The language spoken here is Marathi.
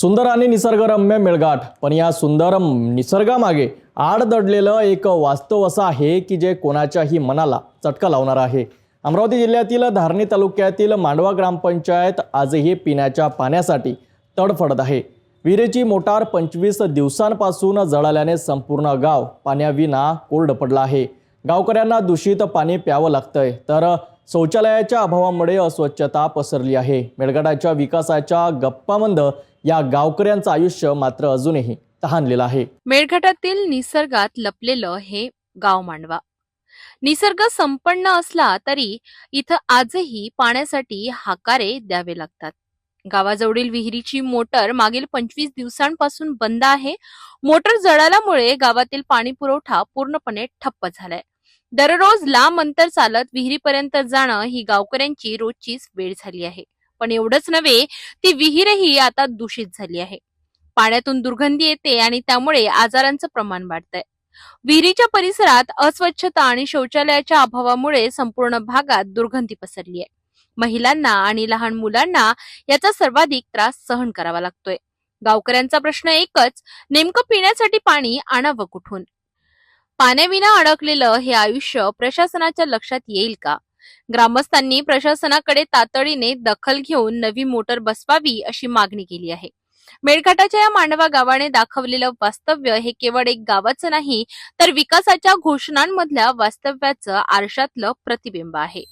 सुंदर आणि निसर्गरम्य मेळघाट. पण या सुंदर निसर्गामागे आड दडलेलं एक वास्तव असं आहे की जे कोणाच्याही मनाला चटका लावणार आहे. अमरावती जिल्ह्यातील धारणी तालुक्यातील मांडवा ग्रामपंचायत आजही पिण्याच्या पाण्यासाठी तडफडत आहे. विरेची मोटार पंचवीस दिवसांपासून जळाल्याने संपूर्ण गाव पाण्याविना कोरड पडला आहे. गावकऱ्यांना दूषित पाणी प्यावं लागतंय. तर शौचालयाच्या अभावामुळे अस्वच्छता पसरली आहे. मेळघाटाच्या विकासाच्या गप्पामंद या गावकऱ्यांचं आयुष्य मात्र अजूनही तहानलेलं आहे. मेळघाटातील निसर्गात लपलेलं हे गाव मांडवा. निसर्ग संपन्न असला तरी इथं आजही पाण्यासाठी हाकारे द्यावे लागतात. गावाजवळील विहिरीची मोटर मागील पंचवीस दिवसांपासून बंद आहे. मोटर जळाल्यामुळे गावातील पाणी पुरवठा पूर्णपणे ठप्प झालाय. दररोज लांब अंतर चालत विहिरीपर्यंत जाणं ही गावकऱ्यांची रोजचीच वेळ झाली आहे. पण एवढंच नव्हे ती विहीरही आता दूषित झाली आहे. पाण्यातून दुर्गंधी येते आणि त्यामुळे आजारांचं प्रमाण वाढतंय. विहिरीच्या परिसरात अस्वच्छता आणि शौचालयाच्या अभावामुळे संपूर्ण भागात दुर्गंधी पसरली आहे. महिलांना आणि लहान मुलांना याचा सर्वाधिक त्रास सहन करावा लागतोय. गावकऱ्यांचा प्रश्न एकच नेमकं पिण्यासाठी पाणी आणावं कुठून? पाण्याविना अडकलेलं हे आयुष्य प्रशासनाच्या लक्षात येईल का? ग्रामस्थांनी प्रशासनाकडे तातडीने दखल घेऊन नवी मोटर बसवावी अशी मागणी केली आहे. मेळघाटाच्या या मांडवा गावाने दाखवलेलं वास्तव्य हे केवळ एक गावाचं नाही तर विकासाच्या घोषणांमधल्या वास्तव्याचं आरशातलं प्रतिबिंब आहे.